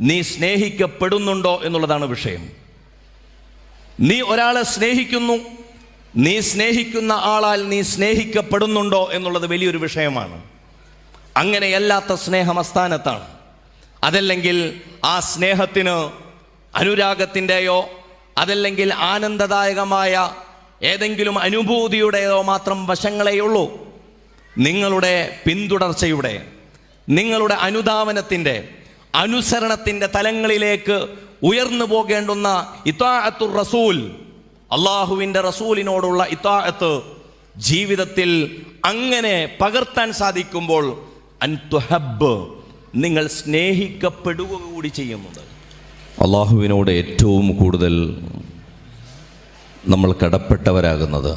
നീ സ്നേഹിക്കപ്പെടുന്നുണ്ടോ എന്നുള്ളതാണ് വിഷയം. നീ ഒരാളെ സ്നേഹിക്കുന്നു നീ സ്നേഹിക്കുന്ന ആളാൽ നീ സ്നേഹിക്കപ്പെടുന്നുണ്ടോ എന്നുള്ളത് വലിയൊരു വിഷയമാണ്. അങ്ങനെയല്ലാത്ത സ്നേഹം അസ്ഥാനത്താണ് അതല്ലെങ്കിൽ ആ സ്നേഹത്തിന് അനുരാഗത്തിന്റെയോ അതല്ലെങ്കിൽ ആനന്ദദായകമായ ഏതെങ്കിലും അനുഭൂതിയുടെയോ മാത്രം വശങ്ങളെയുള്ളൂ. നിങ്ങളുടെ പിന്തുടർച്ചയുടെ നിങ്ങളുടെ അനുധാവനത്തിന്റെ അനുസരണത്തിന്റെ തലങ്ങളിലേക്ക് ഉയർന്നു പോകേണ്ടുന്ന ഇത്താഅത്തുർ റസൂൽ അള്ളാഹുവിന്റെ റസൂലിനോടുള്ള ഇത്താഅത്ത് ജീവിതത്തിൽ അങ്ങനെ പകർത്താൻ സാധിക്കുമ്പോൾ അൻതുഹബ് നിങ്ങൾ സ്നേഹിക്കപ്പെടുക കൂടി ചെയ്യുന്നുണ്ട് അള്ളാഹുവിനോട് ഏറ്റവും കൂടുതൽ നമ്മൾ കടപ്പെട്ടവരാകുന്നത്.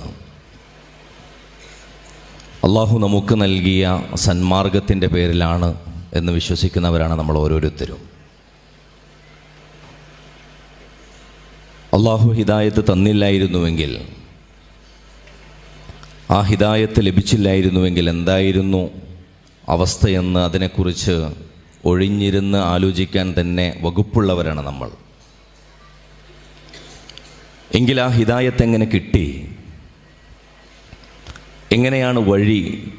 അള്ളാഹു നമുക്ക് നൽകിയ സന്മാർഗത്തിന്റെ പേരിലാണ് എന്ന് വിശ്വസിക്കുന്നവരാണ് നമ്മൾ ഓരോരുത്തരും. അള്ളാഹു ഹിദായത്ത് തന്നില്ലായിരുന്നുവെങ്കിൽ ആ ഹിദായത്ത് ലഭിച്ചില്ലായിരുന്നുവെങ്കിൽ എന്തായിരുന്നു അവസ്ഥയെന്ന് അതിനെക്കുറിച്ച് ഒഴിഞ്ഞിരുന്ന് ആലോചിക്കാൻ തന്നെ വകുപ്പുള്ളവരാണ് നമ്മൾ. എങ്കിൽ ആ ഹിദായത്ത് എങ്ങനെ കിട്ടി? എങ്ങനെയാണ് വഴി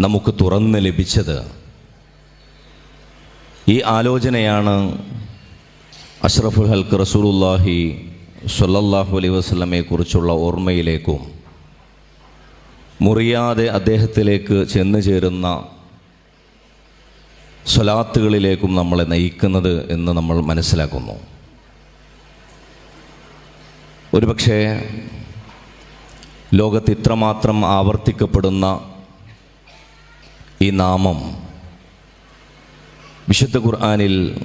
നമുക്ക് തുറന്ന് ലഭിച്ചത്? ഈ ആലോചനയാണ് അഷ്റഫുൽ ഹൽക്ക് റസൂലുല്ലാഹി സ്വല്ലല്ലാഹു അലൈ വസ്ലമയെ കുറിച്ചുള്ള ഓർമ്മയിലേക്കും മുറിയാതെ അദ്ദേഹത്തിലേക്ക് ചെന്നു ചേരുന്ന സ്വലാത്തുകളിലേക്കും നമ്മളെ നയിക്കുന്നത് എന്ന് നമ്മൾ മനസ്സിലാക്കുന്നു. ഒരുപക്ഷേ ലോകത്ത് ഇത്രമാത്രം ആവർത്തിക്കപ്പെടുന്ന ഈ നാമം വിശുദ്ധ ഖുർആാനിൽ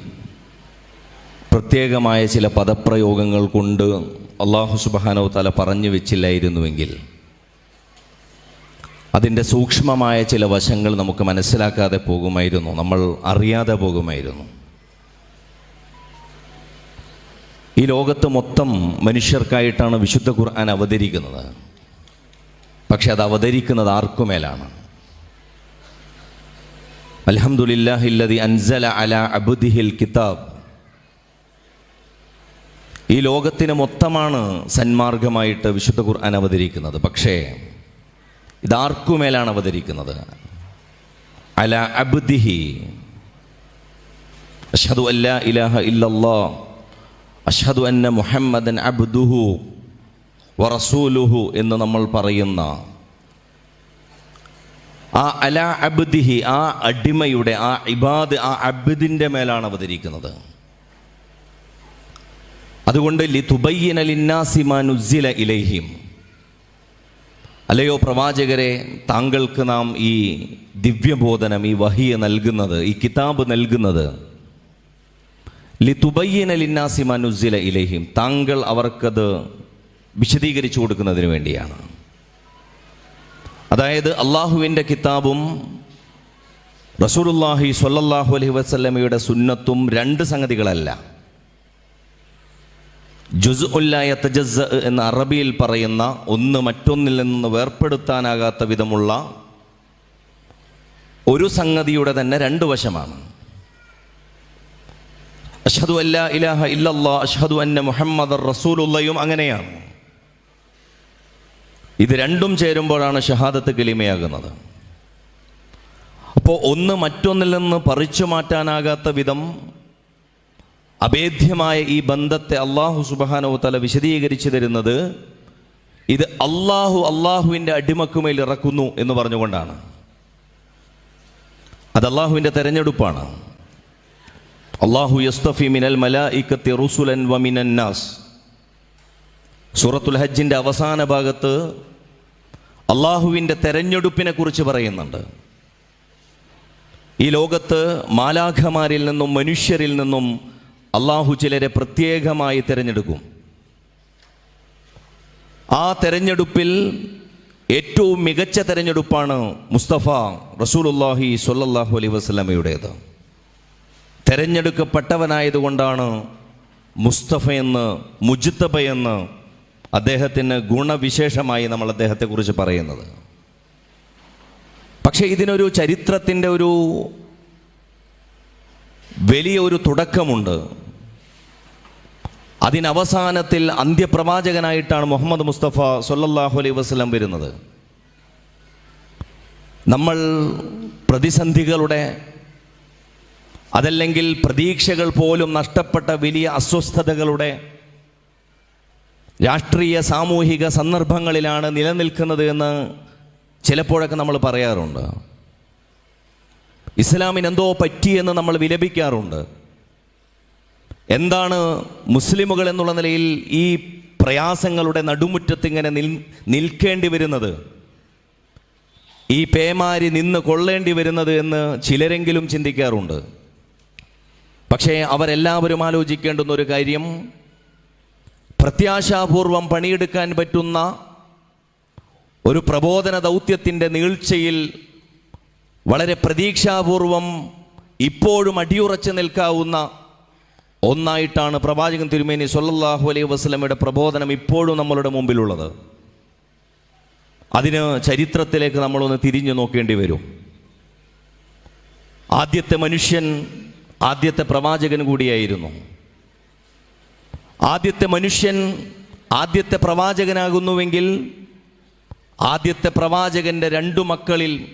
പ്രത്യേകമായ ചില പദപ്രയോഗങ്ങൾ കൊണ്ട് അള്ളാഹു സുബാനോ തല പറഞ്ഞു വെച്ചില്ലായിരുന്നുവെങ്കിൽ അതിന്റെ സൂക്ഷ്മമായ ചില വശങ്ങൾ നമുക്ക് മനസ്സിലാക്കാതെ പോകുമായിരുന്നു. നമ്മൾ അറിയാതെ പോകുമായിരുന്നു. ഈ ലോകത്ത് മൊത്തം മനുഷ്യർക്കായിട്ടാണ് വിശുദ്ധ ഖുർആൻ അവതരിക്കുന്നത്. പക്ഷെ അത് അവതരിക്കുന്നത് ആർക്കുമേലാണ്? ഈ ലോകത്തിന് മൊത്തമാണ് സന്മാർഗമായിട്ട് വിശുദ്ധ ഖുർആൻ അവതരിക്കുന്നത്. പക്ഷേ ഇതാർക്കുമേലാണ് അവതരിക്കുന്നത്? അല അബ്ദിഹി. അഷ്ഹദു അല്ലാ ഇലാഹ ഇല്ലല്ലാ അഷ്ഹദു അന്ന മുഹമ്മദൻ അബ്ദുഹു വറസൂലുഹു എന്ന് നമ്മൾ പറയുന്ന ആ അല അബ്ദിഹി ആ അടിമയുടെ ആ ഇബാദ് ആ അബ്ദിന്റെ മേലാണ് അവതരിക്കുന്നത്. അതുകൊണ്ട് ലി തുബയ്യന ലിന്നാസി മാ നുസ്സില ഇലൈഹിം. അല്ലയോ പ്രവാചകരെ താങ്കൾക്ക് നാം ഈ ദിവ്യബോധനം ഈ വഹിയ നൽകുന്നത് ഈ കിതാബ് നൽകുന്നത് ലി തുബയ്യന ലിന്നാസി മാ നുസ്സില ഇലൈഹിം. താങ്കൾ അവർക്കത് വിശദീകരിച്ചു കൊടുക്കുന്നതിന് വേണ്ടിയാണ്. അതായത് അള്ളാഹുവിന്റെ കിതാബും റസൂലുല്ലാഹി സ്വല്ലല്ലാഹു അലൈഹി വസല്ലമയുടെ സുന്നത്തും രണ്ട് സംഗതികളല്ല. ജുസ് ഉല്ലായ തജസ് എന്ന അറബിയിൽ പറയുന്ന ഒന്ന് മറ്റൊന്നിൽ നിന്ന് വേർപ്പെടുത്താനാകാത്ത വിധമുള്ള ഒരു സംഗതിയുടെ തന്നെ രണ്ട് വശമാണ്. അഷദു അല്ലാ ഇലാഹ ഇല്ലല്ലാ അഷദു അന്ന മുഹമ്മദ് റസൂലുള്ളയും അങ്ങനെയാണ്. ഇത് രണ്ടും ചേരുമ്പോഴാണ് ഷഹാദത്ത് കലിമയാകുന്നത്. അപ്പോൾ ഒന്ന് മറ്റൊന്നിൽ നിന്ന് പറിച്ചു മാറ്റാനാകാത്ത വിധം അഭേദ്യമായ ഈ ബന്ധത്തെ അള്ളാഹു സുബാനോ തല വിശദീകരിച്ചു തരുന്നത് ഇത് അള്ളാഹു അള്ളാഹുവിന്റെ അടിമക്കുമേൽ ഇറക്കുന്നു എന്ന് പറഞ്ഞുകൊണ്ടാണ്. അത് അള്ളാഹുവിന്റെ തെരഞ്ഞെടുപ്പാണ്. അള്ളാഹു യസ്തഫി മിനൽ മലായിക്കത്തി റുസുലൻ വമിനൻ നാസ്. സൂറത്തുൽ ഹജ്ജിന്റെ അവസാന ഭാഗത്ത് അള്ളാഹുവിന്റെ തെരഞ്ഞെടുപ്പിനെ കുറിച്ച് പറയുന്നുണ്ട്. ഈ ലോകത്ത് മാലാഖമാരിൽ നിന്നും മനുഷ്യരിൽ നിന്നും അള്ളാഹു ചിലരെ പ്രത്യേകമായി തിരഞ്ഞെടുക്കും. ആ തെരഞ്ഞെടുപ്പിൽ ഏറ്റവും മികച്ച തെരഞ്ഞെടുപ്പാണ് മുസ്തഫ റസൂലുല്ലാഹി സൊല്ലാഹു അലൈ വസ്ലമയുടേത് തെരഞ്ഞെടുക്കപ്പെട്ടവനായതുകൊണ്ടാണ് മുസ്തഫ എന്ന് മുജിത്തബ എന്ന് അദ്ദേഹത്തിന് ഗുണവിശേഷമായി നമ്മൾ അദ്ദേഹത്തെക്കുറിച്ച് പറയുന്നത്. പക്ഷേ ഇതിനൊരു ചരിത്രത്തിന്റെ ഒരു വലിയ ഒരു തുടക്കമുണ്ട്. അതിനവസാനത്തിൽ അന്ത്യപ്രവാചകനായിട്ടാണ് മുഹമ്മദ് മുസ്തഫ സൊല്ലാഹു അലൈ വസ്ലം വരുന്നത്. നമ്മൾ പ്രതിസന്ധികളുടെ അതല്ലെങ്കിൽ പ്രതീക്ഷകൾ പോലും നഷ്ടപ്പെട്ട വലിയ അസ്വസ്ഥതകളുടെ രാഷ്ട്രീയ സാമൂഹിക സന്ദർഭങ്ങളിലാണ് നിലനിൽക്കുന്നത് എന്ന് ചിലപ്പോഴൊക്കെ നമ്മൾ പറയാറുണ്ട്. ഇസ്ലാമിന് എന്തോ പറ്റിയെന്ന് നമ്മൾ വിലപിക്കാറുണ്ട്. എന്താണ് മുസ്ലിമുകൾ എന്നുള്ള നിലയിൽ ഈ പ്രയാസങ്ങളുടെ നടുമുറ്റത്ത് ഇങ്ങനെ നിൽ നിൽക്കേണ്ടി വരുന്നത്? ഈ പേമാരി നിന്ന് കൊള്ളേണ്ടി വരുന്നത് എന്ന് ചിലരെങ്കിലും ചിന്തിക്കാറുണ്ട്. പക്ഷേ അവരെല്ലാവരും ആലോചിക്കേണ്ടുന്ന ഒരു കാര്യം പ്രത്യാശാപൂർവം പണിയെടുക്കാൻ പറ്റുന്ന ഒരു പ്രബോധന ദൗത്യത്തിന്റെ നീഴ്ചയിൽ വളരെ പ്രതീക്ഷാപൂർവം ഇപ്പോഴും അടിയുറച്ച് നിൽക്കാവുന്ന ഒന്നായിട്ടാണ് പ്രവാചകൻ തിരുമേനി സൊല്ലാഹു അലൈഹി വസല്ലമയുടെ പ്രബോധനം ഇപ്പോഴും നമ്മളുടെ മുമ്പിലുള്ളത്. അതിന് ചരിത്രത്തിലേക്ക് നമ്മളൊന്ന് തിരിഞ്ഞു നോക്കേണ്ടി വരും. ആദ്യത്തെ മനുഷ്യൻ ആദ്യത്തെ പ്രവാചകൻ കൂടിയായിരുന്നു. ആദ്യത്തെ മനുഷ്യൻ ആദ്യത്തെ പ്രവാചകനാകുന്നുവെങ്കിൽ ആദ്യത്തെ പ്രവാചകന്റെ രണ്ടു മക്കളിൽ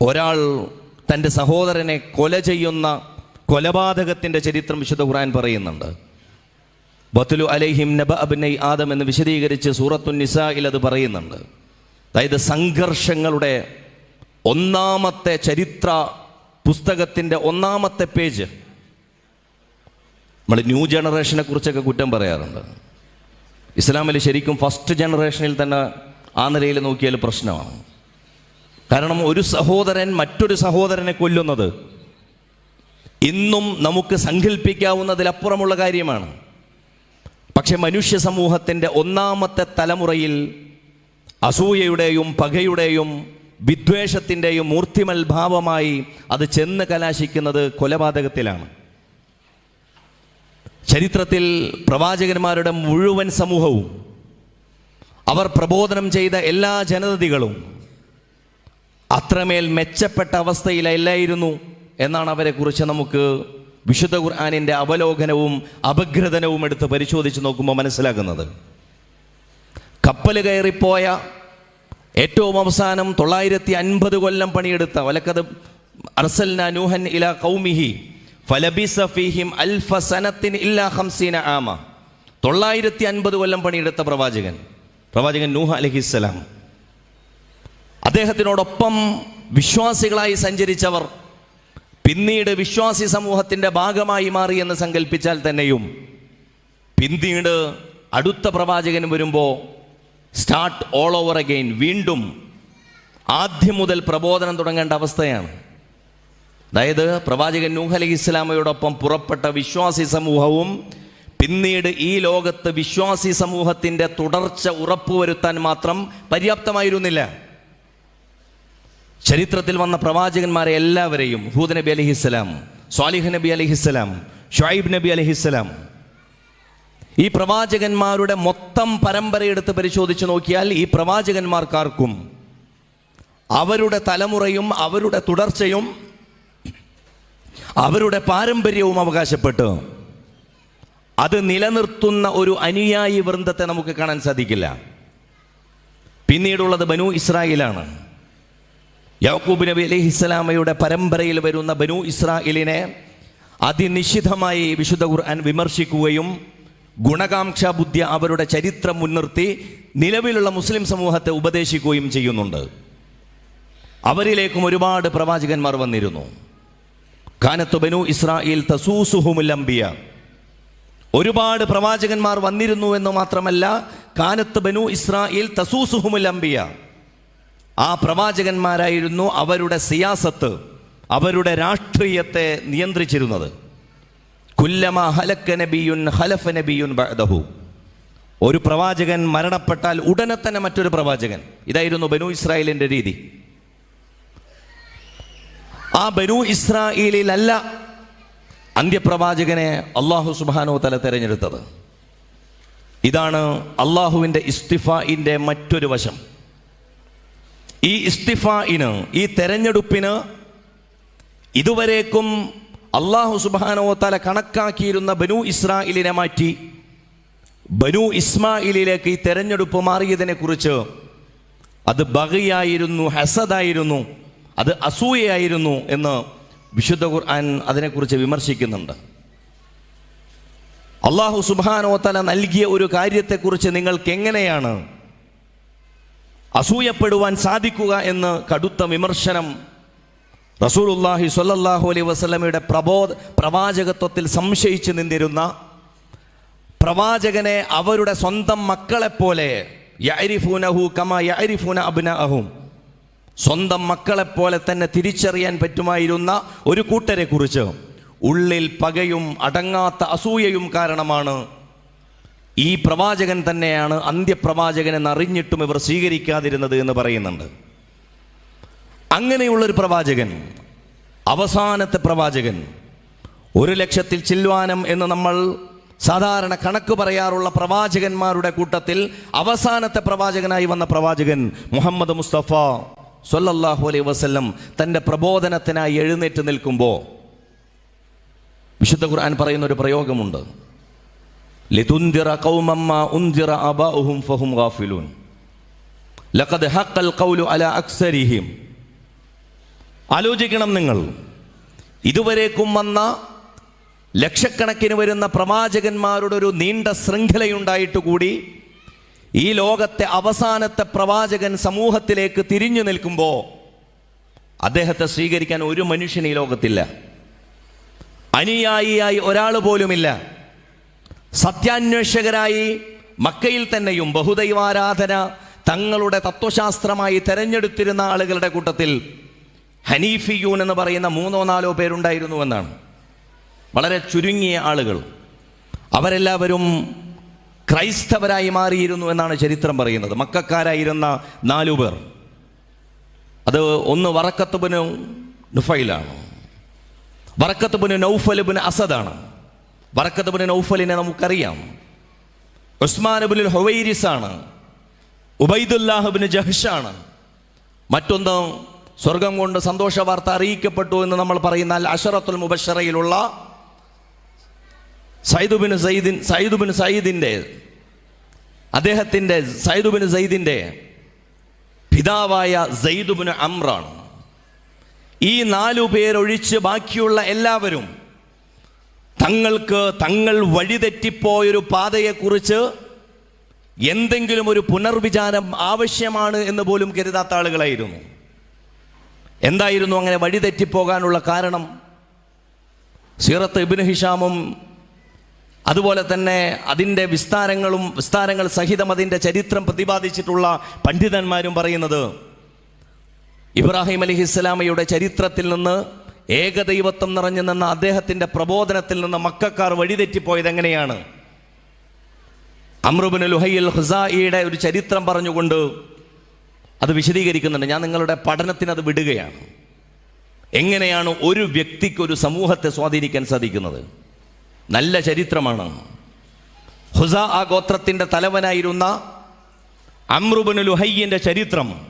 ഒരാൾ തന്റെ സഹോദരനെ കൊല ചെയ്യുന്ന കൊലപാതകത്തിന്റെ ചരിത്രം വിശുദ്ധ ഖുറാൻ പറയുന്നുണ്ട്. ബത്തുലു അലൈഹിം നബ അബ്നൈ ആദം എന്ന് വിശദീകരിച്ച് സൂറത്തു നിസായിൽ അത് പറയുന്നുണ്ട്. അതായത് സംഘർഷങ്ങളുടെ ഒന്നാമത്തെ ചരിത്ര പുസ്തകത്തിന്റെ ഒന്നാമത്തെ പേജ് നമ്മൾ ന്യൂ ജനറേഷനെ കുറിച്ചൊക്കെ കുറ്റം പറയാറുണ്ട്. ഇസ്ലാമിൽ ശരിക്കും ഫസ്റ്റ് ജനറേഷനിൽ തന്നെ ആ നിലയിൽ നോക്കിയാൽ പ്രശ്നമാണ്. കാരണം ഒരു സഹോദരൻ മറ്റൊരു സഹോദരനെ കൊല്ലുന്നത് ഇന്നും നമുക്ക് സങ്കല്പിക്കാവുന്നതിലപ്പുറമുള്ള കാര്യമാണ്. പക്ഷെ മനുഷ്യ സമൂഹത്തിന്റെ ഒന്നാമത്തെ തലമുറയിൽ അസൂയയുടെയും പകയുടെയും വിദ്വേഷത്തിന്റെയും മൂർത്തിമൽ ഭാവമായി അത് ചെന്ന് കലാശിക്കുന്നത് കൊലപാതകത്തിലാണ്. ചരിത്രത്തിൽ പ്രവാചകന്മാരുടെ മുഴുവൻ സമൂഹവും അവർ പ്രബോധനം ചെയ്ത എല്ലാ ജനതകളും അത്രമേൽ മെച്ചപ്പെട്ട അവസ്ഥയിലല്ലായിരുന്നു എന്നാണ് അവരെക്കുറിച്ച് നമുക്ക് വിശുദ്ധ ഖുർആാനിന്റെ അവലോകനവും അപഗ്രഥനവും എടുത്ത് പരിശോധിച്ച് നോക്കുമ്പോൾ മനസ്സിലാക്കുന്നത്. കപ്പൽ കയറിപ്പോയ ഏറ്റവും അവസാനം തൊള്ളായിരത്തി അൻപത് കൊല്ലം പണിയെടുത്ത വലക്കത് അർസൽന നൂഹൻ ഇല കൗമിഹി ഫലബിസ ഫീഹിം അൽഫ സനത്തിൻ ഇല്ലാ ഹംസീന ആമ. തൊള്ളായിരത്തി അൻപത് കൊല്ലം പണിയെടുത്ത പ്രവാചകൻ പ്രവാചകൻ നൂഹ അലഹിസ്സലാം അദ്ദേഹത്തിനോടൊപ്പം വിശ്വാസികളായി സഞ്ചരിച്ചവർ പിന്നീട് വിശ്വാസി സമൂഹത്തിന്റെ ഭാഗമായി മാറി എന്ന് സങ്കല്പിച്ചാൽ തന്നെയും പിന്നീട് അടുത്ത പ്രവാചകൻ വരുമ്പോൾ സ്റ്റാർട്ട് ഓൾ ഓവർ അഗെയിൻ വീണ്ടും ആദ്യം മുതൽ പ്രബോധനം തുടങ്ങേണ്ട അവസ്ഥയാണ്. അതായത് പ്രവാചകൻ നൂഹ് അലൈഹി ഇസ്ലാമയോടൊപ്പം പുറപ്പെട്ട വിശ്വാസി സമൂഹവും പിന്നീട് ഈ ലോകത്ത് വിശ്വാസി സമൂഹത്തിന്റെ തുടർച്ച ഉറപ്പുവരുത്താൻ മാത്രം പര്യാപ്തമായിരുന്നില്ല. ചരിത്രത്തിൽ വന്ന പ്രവാചകന്മാരെ എല്ലാവരെയും ഹൂദ് നബി അലഹിസ്സലാം സ്വാലിഹ് നബി അലഹിസ്സലാം ഷായിബ് നബി അലഹിസ്സലാം ഈ പ്രവാചകന്മാരുടെ മൊത്തം പരമ്പര എടുത്ത് പരിശോധിച്ച് നോക്കിയാൽ ഈ പ്രവാചകന്മാർക്കാർക്കും അവരുടെ തലമുറയും അവരുടെ തുടർച്ചയും അവരുടെ പാരമ്പര്യവും അവകാശപ്പെട്ടു. അത് നിലനിർത്തുന്ന ഒരു അനുയായി വൃന്ദത്തെ നമുക്ക് കാണാൻ സാധിക്കില്ല. പിന്നീടുള്ളത് ബനു ഇസ്രായേലാണ്. യാക്കൂബ് നബി അലഹിസ്സലാമയുടെ പരമ്പരയിൽ വരുന്ന ബനു ഇസ്രായേലിനെ അതിനിശിതമായി വിശുദ്ധ ഖുർആൻ വിമർശിക്കുകയും ഗുണകാംക്ഷ ബുദ്ധി അവരുടെ ചരിത്രം മുൻനിർത്തി നിലവിലുള്ള മുസ്ലിം സമൂഹത്തെ ഉപദേശിക്കുകയും ചെയ്യുന്നുണ്ട്. അവരിലേക്കും ഒരുപാട് പ്രവാചകന്മാർ വന്നിരുന്നു. കാനത്ത് ബനു ഇസ്രായേൽ തസൂസുഹുമുല്ലംബിയ ഒരുപാട് പ്രവാചകന്മാർ വന്നിരുന്നു എന്ന് മാത്രമല്ല കാനത്ത് ബനു ഇസ്രായേൽ തസൂസുഹുമുല്ലംബിയ ആ പ്രവാചകന്മാരായിരുന്നു അവരുടെ സിയാസത്ത് അവരുടെ രാഷ്ട്രീയത്തെ നിയന്ത്രിച്ചിരുന്നത്. കുല്ലമ ഹലക്ക നബിയുൻ ഹലഫ നബിയുൻ ബഅദഹു. ഒരു പ്രവാചകൻ മരണപ്പെട്ടാൽ ഉടനെ തന്നെ മറ്റൊരു പ്രവാചകൻ. ഇതായിരുന്നു ബനു ഇസ്രായേലിന്റെ രീതി. ആ ബനു ഇസ്രായേലിലല്ല അന്ത്യപ്രവാചകനെ അള്ളാഹു സുബാനോ തല തെരഞ്ഞെടുത്തത്. ഇതാണ് അള്ളാഹുവിന്റെ ഇസ്തിഫായിന്റെ മറ്റൊരു വശം. ഈ ഇസ്തിഫായിന് ഈ തെരഞ്ഞെടുപ്പിന് ഇതുവരേക്കും അള്ളാഹു സുബാനോ തല കണക്കാക്കിയിരുന്ന ബനു ഇസ്രായേലിനെ മാറ്റി ബനു ഇസ്മായിലിലേക്ക് ഈ തെരഞ്ഞെടുപ്പ് മാറിയതിനെക്കുറിച്ച് അത് ബഗയായിരുന്നു ഹസദായിരുന്നു. അത് അസൂയയായിരുന്നു എന്ന് വിശുദ്ധ ഖുർആൻ അതിനെക്കുറിച്ച് വിമർശിക്കുന്നുണ്ട്. അള്ളാഹു സുബാനോത്തല നൽകിയ ഒരു കാര്യത്തെക്കുറിച്ച് നിങ്ങൾക്ക് എങ്ങനെയാണ് അസൂയപ്പെടുവാൻ സാധിക്കുക എന്ന് കടുത്ത വിമർശനം റസൂലുല്ലാഹി സ്വല്ലല്ലാഹു അലൈഹി വസല്ലമയുടെ പ്രബോധ പ്രവാചകത്വത്തിൽ സംശയിച്ചു നിന്നിരുന്ന പ്രവാചകനെ അവരുടെ സ്വന്തം മക്കളെപ്പോലെ യഅരിഫൂനഹു കമ യഅരിഫൂന അബ്നഅഹും സ്വന്തം മക്കളെപ്പോലെ തന്നെ തിരിച്ചറിയാൻ പറ്റുമായിരുന്ന ഒരു കൂട്ടരെ കുറിച്ച് ഉള്ളിൽ പകയും അടങ്ങാത്ത അസൂയയും കാരണമാണ് ഈ പ്രവാചകൻ തന്നെയാണ് അന്ത്യപ്രവാചകൻ എന്നറിഞ്ഞിട്ടും ഇവർ സ്വീകരിക്കാതിരുന്നത് എന്ന് പറയുന്നുണ്ട്. അങ്ങനെയുള്ളൊരു പ്രവാചകൻ അവസാനത്തെ പ്രവാചകൻ ഒരു ലക്ഷത്തിൽ ചില്വാനം എന്ന് നമ്മൾ സാധാരണ കണക്ക് പറയാറുള്ള പ്രവാചകന്മാരുടെ കൂട്ടത്തിൽ അവസാനത്തെ പ്രവാചകനായി വന്ന പ്രവാചകൻ മുഹമ്മദ് മുസ്തഫ. സൊല്ലാഹു അലൈ വസല്ലം തന്റെ പ്രബോധനത്തിനായി എഴുന്നേറ്റ് നിൽക്കുമ്പോൾ വിശുദ്ധ ഖുർആൻ പറയുന്ന ഒരു പ്രയോഗമുണ്ട് ഫഹും ഗാഫിലൂൻ. ഹഖൽ ഖൗലു അക്സരിഹിം. ആലോചിക്കണം നിങ്ങൾ. ഇതുവരേക്കും വന്ന ലക്ഷക്കണക്കിന് വരുന്ന പ്രവാചകന്മാരുടെ ഒരു നീണ്ട ശൃംഖലയുണ്ടായിട്ട് കൂടി ഈ ലോകത്തെ അവസാനത്തെ പ്രവാചകൻ സമൂഹത്തിലേക്ക് തിരിഞ്ഞു നിൽക്കുമ്പോൾ അദ്ദേഹത്തെ സ്വീകരിക്കാൻ ഒരു മനുഷ്യൻ ഈ ലോകത്തില്ല. അനുയായിയായി ഒരാൾ പോലുമില്ല. സത്യാന്വേഷകരായി മക്കയിൽ തന്നെയും ബഹുദൈവാരാധന തങ്ങളുടെ തത്വശാസ്ത്രമായി തെരഞ്ഞെടുത്തിരുന്ന ആളുകളുടെ കൂട്ടത്തിൽ ഹനീഫിയൂൻ എന്ന് പറയുന്ന മൂന്നോ നാലോ പേരുണ്ടായിരുന്നു എന്നാണ്. വളരെ ചുരുങ്ങിയ ആളുകൾ. അവരെല്ലാവരും ക്രൈസ്തവരായി മാറിയിരുന്നു എന്നാണ് ചരിത്രം പറയുന്നത്. മക്കാരായിരുന്ന നാലു പേർ. അത് ഒന്ന് വറക്കത്തുബിന് നുഫൈലാണ്. വറക്കത്തുബിന് നൗഫലുബിന് അസദാണ്. വറക്കത്തുബിന് നൗഫലിനെ നമുക്കറിയാം. ഉസ്മാനുബിൻ ഹൊവൈരിസ് ആണ് ഉബൈദുല്ലാഹുബിന് ജഹ്ഷാണ്. മറ്റൊന്ന് സ്വർഗം കൊണ്ട് സന്തോഷ വാർത്ത അറിയിക്കപ്പെട്ടു എന്ന് നമ്മൾ പറയുന്ന അൽ അഷറത്തുൽ മുബഷറയിലുള്ള സൈദുബിൻ സയ്യിദിൻ സൈദുബിൻ സയ്യിദിന്റെ അദ്ദേഹത്തിന്റെ സൈദുബിൻ സയ്യിദിന്റെ പിതാവായ സയ്യിദുബിൻ അമ്രാണ്. ഈ നാലു പേരൊഴിച്ച് ബാക്കിയുള്ള എല്ലാവരും തങ്ങൾക്ക് തങ്ങൾ വഴിതെറ്റിപ്പോയൊരു പാതയെക്കുറിച്ച് എന്തെങ്കിലും ഒരു പുനർവിചാരം ആവശ്യമാണ് എന്ന് പോലും കരുതാത്ത ആളുകളായിരുന്നു. എന്തായിരുന്നു അങ്ങനെ വഴിതെറ്റിപ്പോകാനുള്ള കാരണം? സീറത്ത് ഇബിന് ഹിഷാമും അതുപോലെ തന്നെ അതിന്റെ വിസ്താരങ്ങളും വിസ്താരങ്ങൾ സഹിതം അതിന്റെ ചരിത്രം പ്രതിപാദിച്ചിട്ടുള്ള പണ്ഡിതന്മാരും പറയുന്നത് ഇബ്രാഹിം അലി ഇസ്ലാമയുടെ ചരിത്രത്തിൽ നിന്ന് ഏകദൈവത്വം നിറഞ്ഞു നിന്ന അദ്ദേഹത്തിന്റെ പ്രബോധനത്തിൽ നിന്ന് മക്കാർ വഴിതെറ്റിപ്പോയത് എങ്ങനെയാണ്? അമ്രുബിൻ ലുഹയ്യൽ ഹുസായിയുടെ ഒരു ചരിത്രം പറഞ്ഞുകൊണ്ട് അത് വിശദീകരിക്കുന്നുണ്ട്. ഞാൻ നിങ്ങളുടെ പഠനത്തിന് അത് വിടുകയാണ്. എങ്ങനെയാണ് ഒരു വ്യക്തിക്ക് ഒരു സമൂഹത്തെ സ്വാധീനിക്കാൻ സാധിക്കുന്നത്? നല്ല ചരിത്രമാണ്. ഹുസ ആ ഗോത്രത്തിന്റെ തലവനായിരുന്ന അമ്രുബിൻ ലുഹയ്യന്റെ ചരിത്രം.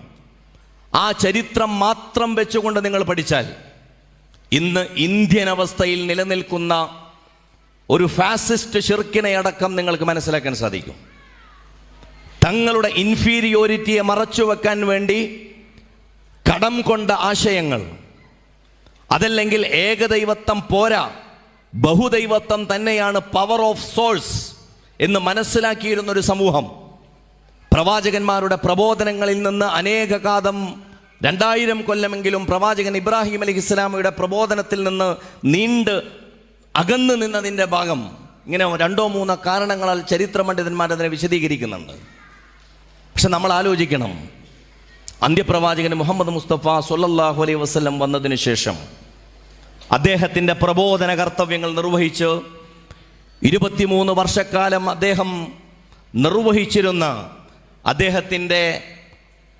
ആ ചരിത്രം മാത്രം വെച്ചുകൊണ്ട് നിങ്ങൾ പഠിച്ചാൽ ഇന്ന് ഇന്ത്യൻ അവസ്ഥയിൽ നിലനിൽക്കുന്ന ഒരു ഫാസിസ്റ്റ് ഷിർക്കിനെ അടക്കം നിങ്ങൾക്ക് മനസ്സിലാക്കാൻ സാധിക്കും. തങ്ങളുടെ ഇൻഫീരിയോരിറ്റിയെ മറച്ചു വെക്കാൻ വേണ്ടി കടം കൊണ്ട ആശയങ്ങൾ. അതല്ലെങ്കിൽ ഏകദൈവത്വം പോരാ. ബഹുദൈവത്വം തന്നെയാണ് പവർ ഓഫ് സോഴ്സ് എന്ന് മനസ്സിലാക്കിയിരുന്ന ഒരു സമൂഹം. പ്രവാചകന്മാരുടെ പ്രബോധനങ്ങളിൽ നിന്ന് അനേക കാതം രണ്ടായിരം കൊല്ലമെങ്കിലും പ്രവാചകൻ ഇബ്രാഹിം അലി ഇസ്ലാമിയുടെ പ്രബോധനത്തിൽ നിന്ന് നീണ്ട് അകന്നു നിന്നതിന്റെ ഭാഗം ഇങ്ങനെ രണ്ടോ മൂന്നോ കാരണങ്ങളാൽ ചരിത്ര പണ്ഡിതന്മാർ അതിനെ വിശദീകരിക്കുന്നുണ്ട്. പക്ഷെ നമ്മൾ ആലോചിക്കണം. അന്ത്യപ്രവാചകൻ മുഹമ്മദ് മുസ്തഫ സൊല്ലാഹു അലൈഹി വസ്ലം വന്നതിന് ശേഷം അദ്ദേഹത്തിന്റെ പ്രബോധന കർത്തവ്യങ്ങൾ നിർവഹിച്ച് ഇരുപത്തിമൂന്ന് വർഷക്കാലം അദ്ദേഹം നിർവഹിച്ചിരുന്ന അദ്ദേഹത്തിന്റെ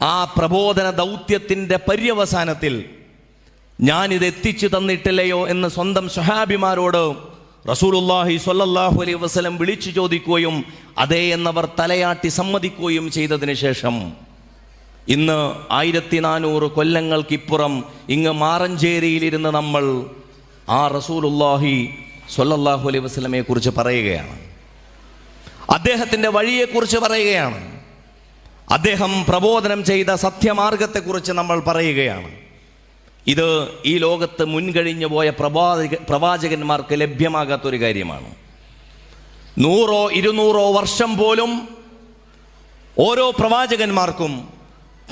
ആ പ്രബോധന ദൗത്യത്തിന്റെ പര്യവസാനത്തിൽ ഞാനിത് എത്തിച്ചു തന്നിട്ടില്ലയോ എന്ന് സ്വന്തം സഹാബിമാരോട് റസൂലുല്ലാഹി സ്വല്ലല്ലാഹു അലൈഹി വസല്ലം വിളിച്ചു ചോദിക്കുകയും അതേ എന്നവർ തലയാട്ടി സമ്മതിക്കുകയും ചെയ്തതിന് ശേഷം ഇന്ന് ആയിരത്തി നാനൂറ് കൊല്ലങ്ങൾക്കിപ്പുറം ഇങ്ങ് മാറഞ്ചേരിയിലിരുന്ന് നമ്മൾ ആ റസൂലുല്ലാഹി സൊല്ലാഹു അലൈഹി വസ്ലമയെ കുറിച്ച് പറയുകയാണ്. അദ്ദേഹത്തിന്റെ വഴിയെക്കുറിച്ച് പറയുകയാണ്. അദ്ദേഹം പ്രബോധനം ചെയ്ത സത്യമാർഗത്തെക്കുറിച്ച് നമ്മൾ പറയുകയാണ്. ഇത് ഈ ലോകത്ത് മുൻകഴിഞ്ഞു പോയ പ്രവാചക പ്രവാചകന്മാർക്ക് ലഭ്യമാകാത്തൊരു കാര്യമാണ്. നൂറോ ഇരുന്നൂറോ വർഷം പോലും ഓരോ പ്രവാചകന്മാർക്കും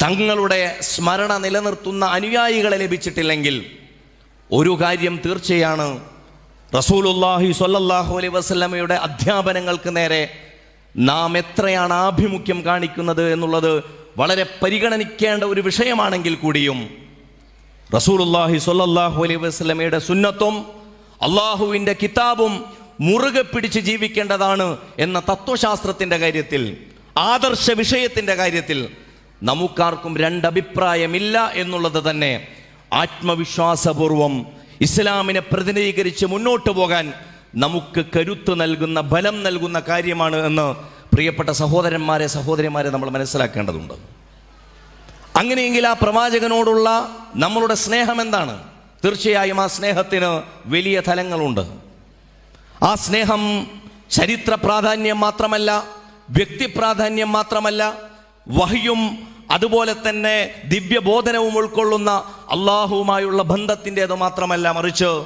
തങ്ങളുടെ സ്മരണ നിലനിർത്തുന്ന അനുയായികളെ ലഭിച്ചിട്ടില്ലെങ്കിൽ ഒരു കാര്യം തീർച്ചയാണ്. റസൂലുല്ലാഹി സ്വല്ലല്ലാഹു അലൈ വസ്ലമയുടെ അധ്യാപനങ്ങൾക്ക് നേരെ നാം എത്രയാണ് ആഭിമുഖ്യം കാണിക്കുന്നത് എന്നുള്ളത് വളരെ പരിഗണനിക്കേണ്ട ഒരു വിഷയമാണെങ്കിൽ കൂടിയും റസൂലുല്ലാഹി സ്വല്ലല്ലാഹു അലൈ വസ്ലമയുടെ സുന്നത്തും അള്ളാഹുവിന്റെ കിതാബും മുറുകെ പിടിച്ച് ജീവിക്കേണ്ടതാണ് എന്ന തത്വശാസ്ത്രത്തിന്റെ കാര്യത്തിൽ ആദർശ വിഷയത്തിന്റെ കാര്യത്തിൽ നമുക്കാർക്കും രണ്ടഭിപ്രായമില്ല എന്നുള്ളത് തന്നെ ആത്മവിശ്വാസപൂർവം ഇസ്ലാമിനെ പ്രതിനിധീകരിച്ച് മുന്നോട്ട് പോകാൻ നമുക്ക് കരുത്ത് നൽകുന്ന ബലം നൽകുന്ന കാര്യമാണ് എന്ന് പ്രിയപ്പെട്ട സഹോദരന്മാരെ സഹോദരിമാരെ നമ്മൾ മനസ്സിലാക്കേണ്ടതുണ്ട്. അങ്ങനെയെങ്കിൽ ആ പ്രവാചകനോടുള്ള നമ്മളുടെ സ്നേഹം എന്താണ്? തീർച്ചയായും ആ സ്നേഹത്തിന് വലിയ തലങ്ങളുണ്ട്. ആ സ്നേഹം ചരിത്ര പ്രാധാന്യം മാത്രമല്ല വ്യക്തി പ്രാധാന്യം മാത്രമല്ല വഹിയും അതുപോലെ തന്നെ ദിവ്യബോധനവും ഉൾക്കൊള്ളുന്ന അള്ളാഹുവുമായുള്ള ബന്ധത്തിന്റെത് മാത്രമല്ല മറിച്ച്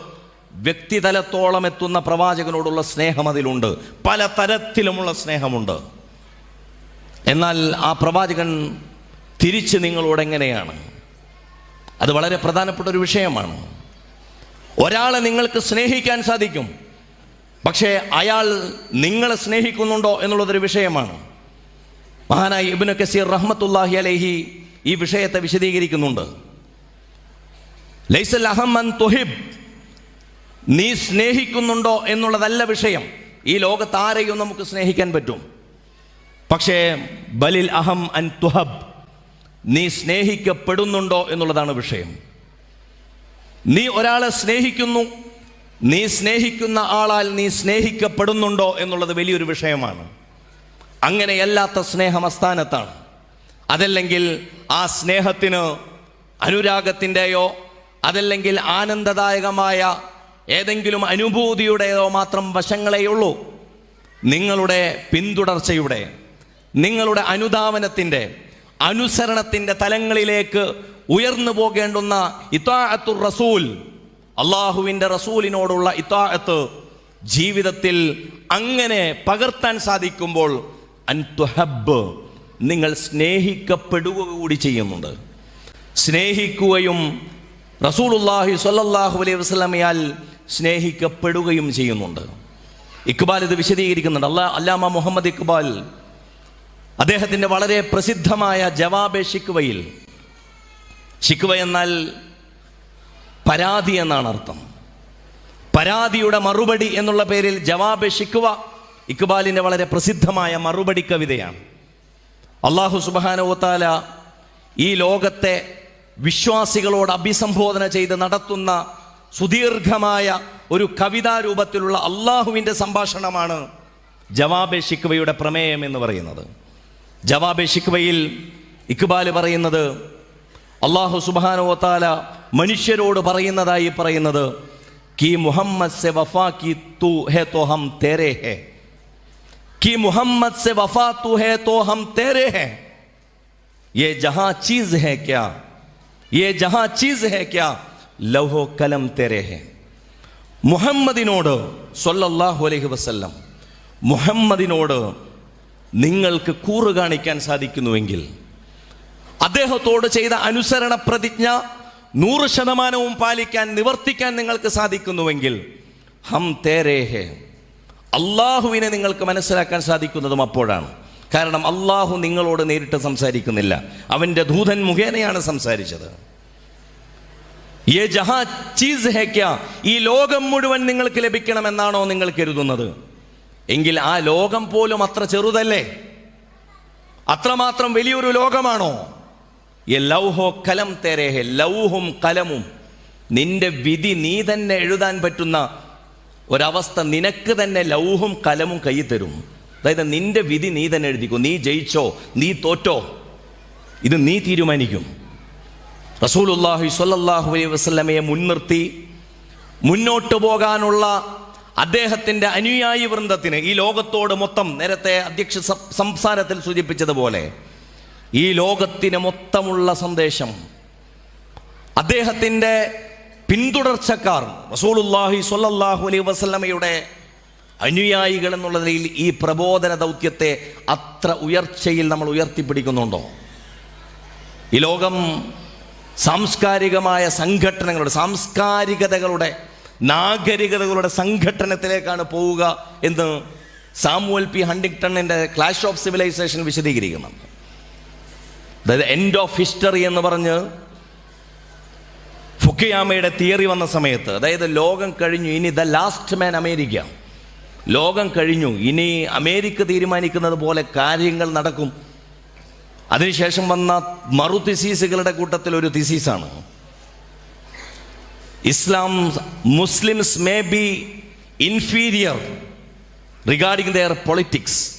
വ്യക്തിതലത്തോളം എത്തുന്ന പ്രവാചകനോടുള്ള സ്നേഹം അതിലുണ്ട്. പല തരത്തിലുമുള്ള സ്നേഹമുണ്ട്. എന്നാൽ ആ പ്രവാചകൻ തിരിച്ച് നിങ്ങളോട് എങ്ങനെയാണ്? അത് വളരെ പ്രധാനപ്പെട്ട ഒരു വിഷയമാണ്. ഒരാളെ നിങ്ങൾക്ക് സ്നേഹിക്കാൻ സാധിക്കും പക്ഷേ അയാൾ നിങ്ങളെ സ്നേഹിക്കുന്നുണ്ടോ എന്നുള്ളതൊരു വിഷയമാണ്. മഹാനായി ഇബ്നു കസീർ റഹ്മത്തുല്ലാഹി അലൈഹി ഈ വിഷയത്തെ വിശദീകരിക്കുന്നുണ്ട്. ലൈസൽ അഹം തുഹിബ്. നീ സ്നേഹിക്കുന്നുണ്ടോ എന്നുള്ളതല്ല വിഷയം. ഈ ലോകത്ത് ആരെയും നമുക്ക് സ്നേഹിക്കാൻ പറ്റും. പക്ഷേ ബലിൽ അഹം അൻ തുഹബ്. നീ സ്നേഹിക്കപ്പെടുന്നുണ്ടോ എന്നുള്ളതാണ് വിഷയം. നീ ഒരാളെ സ്നേഹിക്കുന്നു. നീ സ്നേഹിക്കുന്ന ആളാൽ നീ സ്നേഹിക്കപ്പെടുന്നുണ്ടോ എന്നുള്ളത് വലിയൊരു വിഷയമാണ്. അങ്ങനെയല്ലാത്ത സ്നേഹം അസ്ഥാനത്താണ് അതല്ലെങ്കിൽ ആ സ്നേഹത്തിന് അനുരാഗത്തിന്റെയോ അതല്ലെങ്കിൽ ആനന്ദദായകമായ ഏതെങ്കിലും അനുഭൂതിയുടെയോ മാത്രം വശങ്ങളെയുള്ളൂ. നിങ്ങളുടെ പിന്തുടർച്ചയുടെ നിങ്ങളുടെ അനുധാവനത്തിന്റെ അനുസരണത്തിന്റെ തലങ്ങളിലേക്ക് ഉയർന്നു പോകേണ്ടുന്ന ഇത്താഅത്തുർ റസൂൽ അള്ളാഹുവിന്റെ റസൂലിനോടുള്ള ഇത്താഅത്ത് ജീവിതത്തിൽ അങ്ങനെ പകർത്താൻ സാധിക്കുമ്പോൾ അൻതുഹബ് നിങ്ങൾ സ്നേഹിക്കപ്പെടുക കൂടി ചെയ്യുന്നുണ്ട് സ്നേഹിക്കുകയും റസൂലുല്ലാഹി സ്വല്ലല്ലാഹു അലൈഹി വസ്ലമയാൽ സ്നേഹിക്കപ്പെടുകയും ചെയ്യുന്നുണ്ട്. ഇക്ബാൽ ഇത് വിശദീകരിക്കുന്നുണ്ട്. അല്ലാ അല്ലാമ മുഹമ്മദ് ഇക്ബാൽ അദ്ദേഹത്തിന്റെ വളരെ പ്രസിദ്ധമായ ജവാബെ ഷിക്വയിൽ ഷിക്വ എന്നാൽ പരാതി എന്നാണ് അർത്ഥം. പരാതിയുടെ മറുപടി എന്നുള്ള പേരിൽ ജവാബ് ഷിക്വ ഇക്ബാലിന്റെ വളരെ പ്രസിദ്ധമായ മറുപടി കവിതയാണ്. അള്ളാഹു സുബാനോത്താല ഈ ലോകത്തെ വിശ്വാസികളോട് അഭിസംബോധന ചെയ്ത് നടത്തുന്ന സുദീർഘമായ ഒരു കവിതാ രൂപത്തിലുള്ള അള്ളാഹുവിന്റെ സംഭാഷണമാണ് ജവാബെ ഷിക്വയുടെ പ്രമേയം എന്ന് പറയുന്നത്. ജവാബെ ഷിക്വയിൽ ഇക്ബാൽ പറയുന്നത് അള്ളാഹു സുബാനോത്താല മനുഷ്യരോട് പറയുന്നതായി പറയുന്നത് കി മുഹമ്മദ് സെ വഫാ കി തു ഹെ തോ ഹം തേരെ ഹെ. कि मोहम्मद से वफा तू है तो हम तेरे हैं ये जहां चीज है क्या ये जहां चीज है क्या लौहो कलम तेरे हैं മുഹമ്മദിനോട് സൊല്ലാഹു അലൈഹി വസല്ലം മുഹമ്മദിനോട് നിങ്ങൾക്ക് കൂറ് കാണിക്കാൻ സാധിക്കുന്നുവെങ്കിൽ അദ്ദേഹത്തോട് ചെയ്ത അനുസരണ പ്രതിജ്ഞ നൂറ് ശതമാനവും പാലിക്കാൻ നിവർത്തിക്കാൻ നിങ്ങൾക്ക് സാധിക്കുന്നുവെങ്കിൽ ഹം തേരേഹെ അള്ളാഹുവിനെ നിങ്ങൾക്ക് മനസ്സിലാക്കാൻ സാധിക്കുന്നതും അപ്പോഴാണ്. കാരണം അള്ളാഹു നിങ്ങളോട് നേരിട്ട് സംസാരിക്കുന്നില്ല. അവന്റെ ദൂതൻ മുഖേനയാണ് സംസാരിച്ചത്. ചീസ് ഈ ലോകം മുഴുവൻ നിങ്ങൾക്ക് ലഭിക്കണമെന്നാണോ നിങ്ങൾ കരുതുന്നത്? എങ്കിൽ ആ ലോകം പോലും അത്ര ചെറുതല്ലേ? അത്രമാത്രം വലിയൊരു ലോകമാണോ? ലൗഹോ കലം തെരേഹെ ലൗഹും കലമും. നിന്റെ വിധി നീ തന്നെ എഴുതാൻ പറ്റുന്ന ഒരവസ്ഥ നിനക്ക് തന്നെ ലൗഹും കലമും കൈ തരും. അതായത് നിന്റെ വിധി നീ തന്നെ എഴുതിക്കും. നീ ജയിച്ചോ നീ തോറ്റോ. ഇത് നീ തീരുമാനിക്കും. റസൂലുല്ലാഹി സ്വല്ലല്ലാഹു അലൈഹി വസല്ലമയെ മുൻനിർത്തി മുന്നോട്ട് പോകാനുള്ള അദ്ദേഹത്തിന്റെ അനുയായി വൃന്ദത്തിന് ഈ ലോകത്തോട് മൊത്തം നേരത്തെ അധ്യക്ഷ സംസാരത്തിൽ സൂചിപ്പിച്ചതുപോലെ ഈ ലോകത്തിന് മൊത്തമുള്ള സന്ദേശം അദ്ദേഹത്തിന്റെ പിന്തുടർച്ചക്കാർ റസൂലുല്ലാഹി സ്വല്ലല്ലാഹു അലൈഹി വസല്ലമയുടെ അനുയായികൾ എന്നുള്ള നിലയിൽ ഈ പ്രബോധന ദൗത്യത്തെ അത്ര ഉയർച്ചയിൽ നമ്മൾ ഉയർത്തിപ്പിടിക്കുന്നുണ്ടോ? ഈ ലോകം സാംസ്കാരികമായ സംഘടനകളുടെ സാംസ്കാരികതകളുടെ നാഗരികതകളുടെ സംഘടനത്തിലേക്കാണ് പോവുക എന്ന് സാമുവൽ പി ഹണ്ടിങ്ടണിന്റെ ക്ലാഷ് ഓഫ് സിവിലൈസേഷൻ വിശദീകരിക്കുന്നുണ്ട്. അതായത് എൻഡ് ഓഫ് ഹിസ്റ്ററി എന്ന് പറഞ്ഞ് ഫുക്കിയാമയുടെ തിയറി വന്ന സമയത്ത് അതായത് ലോകം കഴിഞ്ഞു ഇനി ദ ലാസ്റ്റ് മാൻ അമേരിക്ക. ലോകം കഴിഞ്ഞു ഇനി അമേരിക്ക തീരുമാനിക്കുന്നത് പോലെ കാര്യങ്ങൾ നടക്കും. അതിനുശേഷം വന്ന മറു തിസീസുകളുടെ കൂട്ടത്തിൽ ഒരു തിസീസാണ്. Islam Muslims may be inferior regarding their politics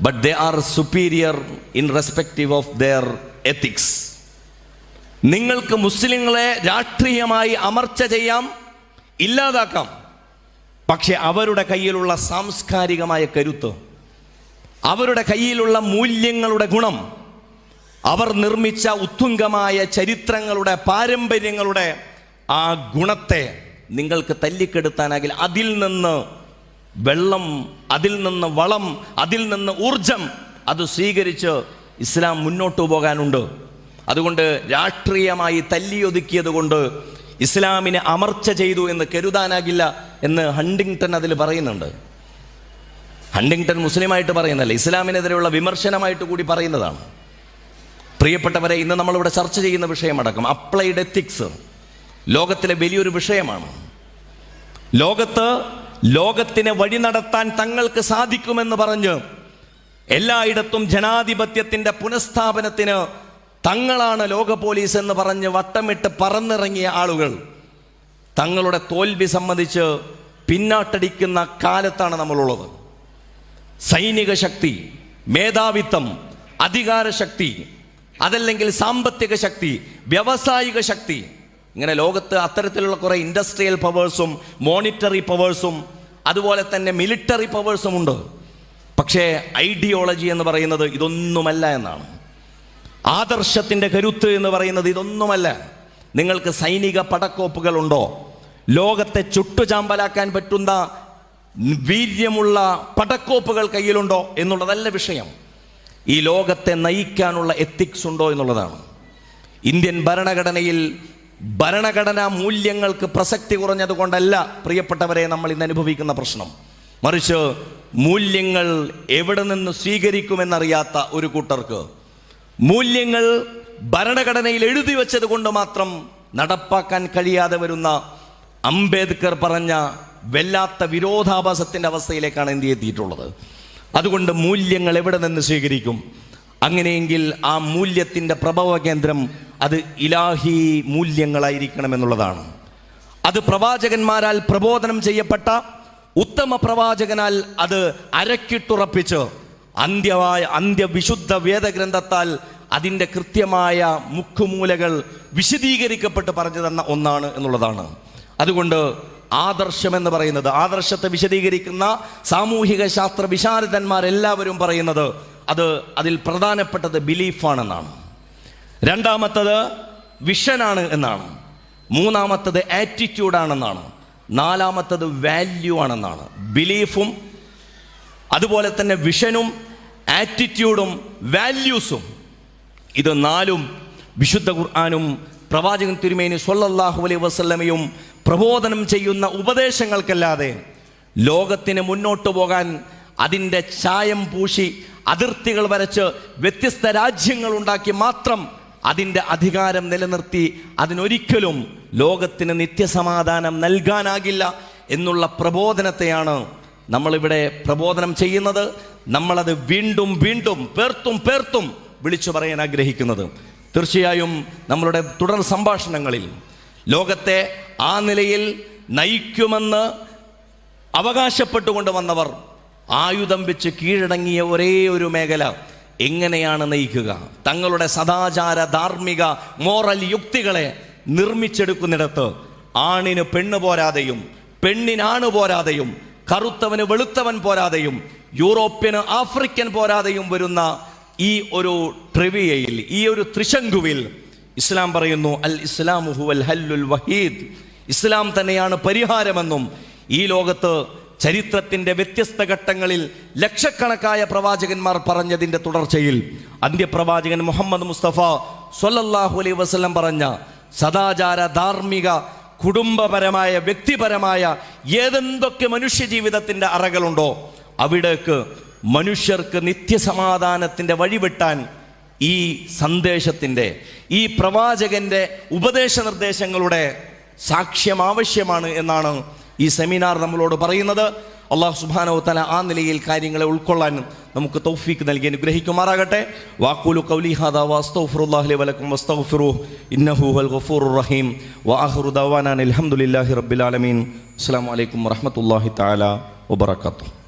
but they are superior in respective of their ethics നിങ്ങൾക്ക് മുസ്ലിങ്ങളെ രാഷ്ട്രീയമായി അമർച്ച ചെയ്യാം ഇല്ലാതാക്കാം. പക്ഷെ അവരുടെ കയ്യിലുള്ള സാംസ്കാരികമായ കരുത്ത് അവരുടെ കയ്യിലുള്ള മൂല്യങ്ങളുടെ ഗുണം അവർ നിർമ്മിച്ച ഉത്തുംഗമായ ചരിത്രങ്ങളുടെ പാരമ്പര്യങ്ങളുടെ ആ ഗുണത്തെ നിങ്ങൾക്ക് തല്ലിക്കെടുത്താനാകില്ല. അതിൽ നിന്ന് വെള്ളം അതിൽ നിന്ന് വളം അതിൽ നിന്ന് ഊർജം അത് സ്വീകരിച്ച് ഇസ്ലാം മുന്നോട്ട് പോകാനുണ്ട്. അതുകൊണ്ട് രാഷ്ട്രീയമായി തല്ലിയൊതുക്കിയത് കൊണ്ട് ഇസ്ലാമിനെ അമർച്ച ചെയ്തു എന്ന് കരുതാനാകില്ല എന്ന് ഹണ്ടിങ്ടൺ അതിൽ പറയുന്നുണ്ട്. ഹണ്ടിങ്ടൺ മുസ്ലിമായിട്ട് പറയുന്നതല്ല ഇസ്ലാമിനെതിരെയുള്ള വിമർശനമായിട്ട് കൂടി പറയുന്നതാണ്. പ്രിയപ്പെട്ടവരെ ഇന്ന് നമ്മളിവിടെ ചർച്ച ചെയ്യുന്ന വിഷയമടക്കം അപ്ലൈഡ് എത്തിക്സ് ലോകത്തിലെ വലിയൊരു വിഷയമാണ്. ലോകത്ത് ലോകത്തിനെ വഴി നടത്താൻ തങ്ങൾക്ക് സാധിക്കുമെന്ന് പറഞ്ഞ് എല്ലായിടത്തും ജനാധിപത്യത്തിന്റെ പുനഃസ്ഥാപനത്തിന് തങ്ങളാണ് ലോക പോലീസ് എന്ന് പറഞ്ഞ് വട്ടമിട്ട് പറന്നിറങ്ങിയ ആളുകൾ. തങ്ങളുടെ തോൽവി സംബന്ധിച്ച് പിന്നാട്ടടിക്കുന്ന കാലത്താണ് നമ്മളുള്ളത്. സൈനിക ശക്തി മേധാവിത്വം അധികാരശക്തി അതല്ലെങ്കിൽ സാമ്പത്തിക ശക്തി വ്യവസായിക ശക്തി. ഇങ്ങനെ ലോകത്ത് അത്തരത്തിലുള്ള കുറേ ഇൻഡസ്ട്രിയൽ പവേഴ്സും മോണിറ്ററി പവേഴ്സും അതുപോലെ തന്നെ മിലിറ്ററി പവേഴ്സും ഉണ്ട്. പക്ഷേ ഐഡിയോളജി എന്ന് പറയുന്നത് ഇതൊന്നുമല്ല എന്നാണ്. ആദർശത്തിന്റെ കരുത്ത് എന്ന് പറയുന്നത് ഇതൊന്നുമല്ല. നിങ്ങൾക്ക് സൈനിക പടക്കോപ്പുകളുണ്ടോ? ലോകത്തെ ചുട്ടുചാമ്പലാക്കാൻ പറ്റുന്ന വീര്യമുള്ള പടക്കോപ്പുകൾ കയ്യിലുണ്ടോ എന്നുള്ളതല്ല വിഷയം. ഈ ലോകത്തെ നയിക്കാനുള്ള എത്തിക്സ് ഉണ്ടോ എന്നുള്ളതാണ്. ഇന്ത്യൻ ഭരണഘടനയിൽ ഭരണഘടനാ മൂല്യങ്ങൾക്ക് പ്രസക്തി കുറഞ്ഞതുകൊണ്ടല്ല പ്രിയപ്പെട്ടവരെ നമ്മൾ ഇന്ന് അനുഭവിക്കുന്ന പ്രശ്നം. മറിച്ച് മൂല്യങ്ങൾ എവിടെ നിന്ന് സ്വീകരിക്കുമെന്നറിയാത്ത ഒരു കൂട്ടർക്ക് മൂല്യങ്ങൾ ഭരണഘടനയിൽ എഴുതി വെച്ചത് കൊണ്ട് മാത്രം നടപ്പാക്കാൻ കഴിയാതെ വരുന്ന അംബേദ്കർ പറഞ്ഞ വല്ലാത്ത വിരോധാഭാസത്തിന്റെ അവസ്ഥയിലേക്കാണ് ഇന്ത്യ എത്തിയിട്ടുള്ളത്. അതുകൊണ്ട് മൂല്യങ്ങൾ എവിടെ നിന്ന് സ്വീകരിക്കും? അങ്ങനെയെങ്കിൽ ആ മൂല്യത്തിന്റെ പ്രഭവ കേന്ദ്രം അത് ഇലാഹി മൂല്യങ്ങളായിരിക്കണം എന്നുള്ളതാണ്. അത് പ്രവാചകന്മാരാൽ പ്രബോധനം ചെയ്യപ്പെട്ട ഉത്തമ പ്രവാചകനാൽ അത് അരക്കിട്ടുറപ്പിച്ച് അന്ത്യമായ അന്ത്യവിശുദ്ധ വേദഗ്രന്ഥത്താൽ അതിന്റെ കൃത്യമായ മുക്കുമൂലകൾ വിശദീകരിക്കപ്പെട്ട് പറഞ്ഞു തന്ന ഒന്നാണ് എന്നുള്ളതാണ്. അതുകൊണ്ട് ആദർശം എന്ന് പറയുന്നത് ആദർശത്തെ വിശദീകരിക്കുന്ന സാമൂഹിക ശാസ്ത്ര വിശാരദന്മാരെല്ലാവരും പറയുന്നത് അത് അതിൽ പ്രധാനപ്പെട്ടത് ബിലീഫാണെന്നാണ്. രണ്ടാമത്തത് വിഷനാണ് എന്നാണ്. മൂന്നാമത്തത് ആറ്റിറ്റ്യൂഡാണെന്നാണ്. നാലാമത്തത് വാല്യൂ ആണെന്നാണ് ബിലീഫും അതുപോലെ തന്നെ വിഷനും ആറ്റിറ്റ്യൂഡും വാല്യൂസും ഇത് നാലും വിശുദ്ധ ഖുർആാനും പ്രവാചകൻ തിരുമേനി സൊല്ലാഹു അലൈഹി വസ്ലമയും പ്രബോധനം ചെയ്യുന്ന ഉപദേശങ്ങൾക്കല്ലാതെ ലോകത്തിന് മുന്നോട്ട് പോകാൻ അതിന്റെ ചായം പൂശി അതിർത്തികൾ വരച്ച് വ്യത്യസ്ത രാജ്യങ്ങൾ ഉണ്ടാക്കി മാത്രം അതിന്റെ അധികാരം നിലനിർത്തി അതിനൊരിക്കലും ലോകത്തിന് നിത്യസമാധാനം നൽകാനാകില്ല എന്നുള്ള പ്രബോധനത്തെയാണ് നമ്മളിവിടെ പ്രബോധനം ചെയ്യുന്നത് നമ്മളത് വീണ്ടും വീണ്ടും പേർത്തും പേർത്തും വിളിച്ചു പറയാൻ ആഗ്രഹിക്കുന്നത്. തീർച്ചയായും നമ്മളുടെ തുടർ സംഭാഷണങ്ങളിൽ ലോകത്തെ ആ നിലയിൽ നയിക്കുമെന്ന് അവകാശപ്പെട്ടുകൊണ്ട് വന്നവർ ആയുധം വെച്ച് കീഴടങ്ങിയ ഒരേ ഒരു മേഖല എങ്ങനെയാണ് നയിക്കുക? തങ്ങളുടെ സദാചാര ധാർമ്മിക മോറൽ യുക്തികളെ നിർമ്മിച്ചെടുക്കുന്നിടത്ത് ആണിന് പെണ്ണ് പോരാതെയും പെണ്ണിനാണ് പോരാതെയും കറുത്തവന് വെളുത്തവൻ പോരാതെയും യൂറോപ്യന് ആഫ്രിക്കൻ പോരാതെയും വരുന്ന ഈ ഒരു ട്രിവിയയിൽ ഈ ഒരു ത്രിശങ്കുവിൽ ഇസ്ലാം പറയുന്നു അൽ ഇസ്ലാമു ഹുവൽ ഹല്ലുൽ വഹീദ്. ഇസ്ലാം തന്നെയാണ് പരിഹാരമെന്നും ഈ ലോകത്ത് ചരിത്രത്തിന്റെ വ്യത്യസ്ത ഘട്ടങ്ങളിൽ ലക്ഷക്കണക്കായ പ്രവാചകന്മാർ പറഞ്ഞതിന്റെ തുടർച്ചയിൽ അന്ത്യപ്രവാചകൻ മുഹമ്മദ് മുസ്തഫ സൊല്ലാഹു അലൈ വസ്ലം പറഞ്ഞ സദാചാര ധാർമ്മിക കുടുംബപരമായ വ്യക്തിപരമായ ഏതെന്തൊക്കെ മനുഷ്യജീവിതത്തിന്റെ അറകളുണ്ടോ അവിടേക്ക് മനുഷ്യർക്ക് നിത്യസമാധാനത്തിന്റെ വഴിവിട്ടാൻ ഈ സന്ദേശത്തിന്റെ ഈ പ്രവാചകന്റെ ഉപദേശ നിർദ്ദേശങ്ങളുടെ സാക്ഷ്യം ആവശ്യമാണ് എന്നാണ് ഈ സെമിനാർ നമ്മളോട് പറയുന്നത് അള്ളാഹു സുബാനോ തല ആ നിലയിൽ കാര്യങ്ങളെ ഉൾക്കൊള്ളാനും നമുക്ക് തൗഫീക്ക് നൽകി അനുഗ്രഹിക്കുമാറാകട്ടെ. വാക്കൂലു കൗലി ഹാദാ വസ്തഗ്ഫിറുല്ലാഹി വലക്കും വസ്തഗ്ഫിറു ഇന്നഹു ഹുവൽ ഗഫൂറുർ റഹീം. വാഹുറുദാൻ അലഹമുല്ലാഹി ആലമീൻ. അസ്സലാമു അലൈക്കും വറഹ്മത്തുള്ളാഹി തആല വബറകാതുഹു.